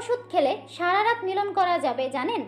ওষুধ খেলে সারা রাত মিলন করা যাবে, জানেন?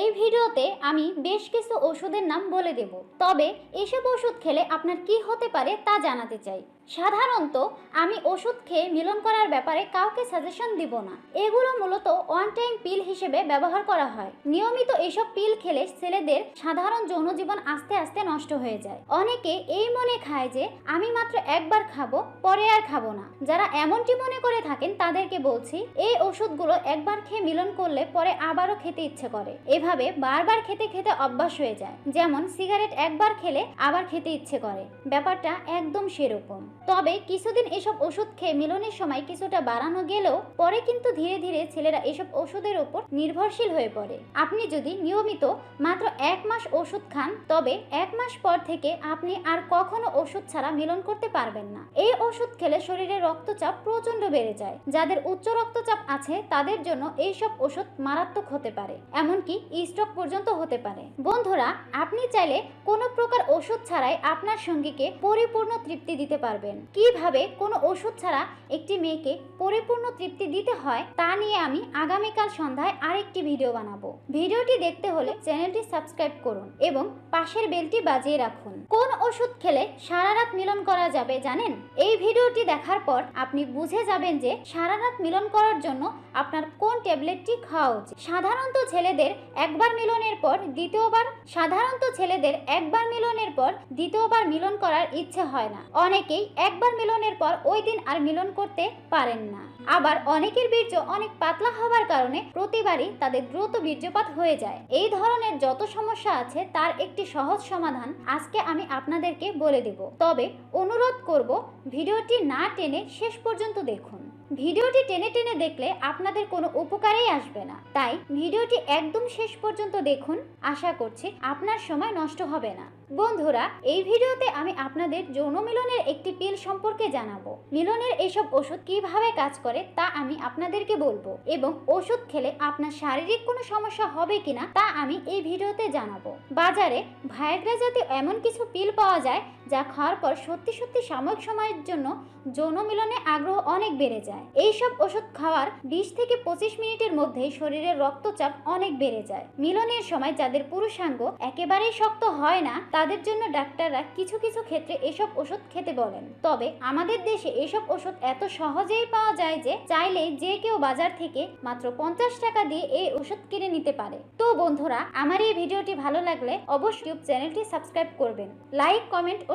এই ভিডিওতে আমি বেশ কিছু ওষুধের নাম বলে দেব। তবে এসব ওষুধ খেলে আপনার কি হতে পারে তা জানাতে চাই। সাধারণত আমি ওষুধ খেয়ে মিলন করার ব্যাপারে কাউকে সাজেশন দিব না। এগুলো মূলত ওয়ান টাইম পিল হিসেবে ব্যবহার করা হয়। নিয়মিত এইসব পিল খেলে ছেলেদের সাধারণ যৌন জীবন আস্তে আস্তে নষ্ট হয়ে যায়। অনেকে এই মনে খায় যে, আমি মাত্র একবার খাব, পরে আর খাব না। যারা এমনটি মনে করে থাকেন, তাদেরকে বলছি, এই ওষুধগুলো একবার খেয়ে মিলন করলে পরে আবারও খেতে ইচ্ছে করে। এভাবে বারবার খেতে খেতে অভ্যাস হয়ে যায়। যেমন, সিগারেট একবার খেলে আবার খেতে ইচ্ছে করে। ব্যাপারটা একদম সেরকম। তবে কিছুদিন এসব ওষুধ খেয়ে মিলনের সময় কিছুটা বাড়ানো গেলেও পরে কিন্তু ধীরে ধীরে ছেলেরা এসব ওষুধের উপর নির্ভরশীল হয়ে পড়ে। আপনি যদি নিয়মিত মাত্র এক মাস ওষুধ খান, তবে এক মাস পর থেকে আপনি আর কখনো ওষুধ ছাড়া মিলন করতে পারবেন না। এই ওষুধ খেলে শরীরে রক্তচাপ প্রচণ্ড বেড়ে যায়। যাদের উচ্চ রক্তচাপ আছে, তাদের জন্য এইসব ওষুধ মারাত্মক হতে পারে, এমনকি স্ট্রোক পর্যন্ত হতে পারে। বন্ধুরা, আপনি চাইলে কোনো প্রকার ওষুধ ছাড়াই আপনার সঙ্গীকে পরিপূর্ণ তৃপ্তি দিতে পারবেন। কীভাবে কোনো ওষুধ ছাড়া একটি মেয়েকে পরিপূর্ণ তৃপ্তি দিতে হয় তা নিয়ে আমি আগামীকাল সন্ধ্যায় আরেকটি ভিডিও বানাবো। ভিডিওটি দেখতে হলে চ্যানেলটি সাবস্ক্রাইব করুন এবং পাশের বেলটি বাজিয়ে রাখুন। কোন ওষুধ খেলে সারা রাত মিলন করা যাবে জানেন? এই ভিডিওটি দেখার পর আপনি বুঝে যাবেন যে সারা রাত মিলন করার জন্য আপনার কোন ট্যাবলেটটি খাওয়া উচিত। সাধারণত ছেলেদের একবার মিলনের পর দ্বিতীয়বার, সাধারণত ছেলেদের একবার মিলনের পর দ্বিতীয়বার মিলন করার ইচ্ছে হয় না। অনেকেই একবার মিলনের পর ওই দিন আর মিলন করতে পারেন না। আবার অনেকের বীর্য অনেক পাতলা হওয়ার কারণে প্রতিবারই তাদের দ্রুত বীর্যপাত হয়ে যায়। এই ধরনের যত সমস্যা আছে, তার একটি সহজ সমাধান আজকে আমি আপনাদেরকে বলে দেব। তবে অনুরোধ করব, ভিডিওটি না টেনে শেষ পর্যন্ত দেখুন। ভিডিওটি টেনে টেনে দেখলে আপনাদের কোনো উপকারেই আসবে না। তাই ভিডিওটি একদম শেষ পর্যন্ত দেখুন। আশা করছি আপনার সময় নষ্ট হবে না। বন্ধুরা, এই ভিডিওতে আমি আপনাদের যৌন মিলনের একটি পিল সম্পর্কে জানাব। মিলনের এইসব ওষুধ কীভাবে কাজ করে তা আমি আপনাদেরকে বলব এবং ওষুধ খেলে আপনার শারীরিক কোনো সমস্যা হবে কিনা তা আমি এই ভিডিওতে জানাব। বাজারে ভায়াগ্রা জাতীয় এমন কিছু পিল পাওয়া যায় যা খাওয়ার পর সত্যি সত্যি সাময়িক সময়ের জন্য যৌন মিলনে আগ্রহ অনেক বেড়ে যায়। এইসব ওষুধ খাওয়ার বিশ থেকে পঁচিশ মিনিটের মধ্যেই শরীরের রক্তচাপ অনেক বেড়ে যায়। মিলনের সময় যাদের পুরুষাঙ্গ একেবারেই শক্ত হয় না, তাদের জন্য ডাক্তাররা কিছু কিছু ক্ষেত্রে এসব ওষুধ খেতে বলেন। তবে আমাদের দেশে এসব ওষুধ এত সহজেই পাওয়া যায় যে চাইলে যে কেউ বাজার থেকে মাত্র পঞ্চাশ টাকা দিয়ে এই ওষুধ কিনে নিতে পারে। তো বন্ধুরা, আমার এই ভিডিওটি ভালো লাগলে অবশ্যই চ্যানেলটি সাবস্ক্রাইব করবেন। লাইক, কমেন্ট ও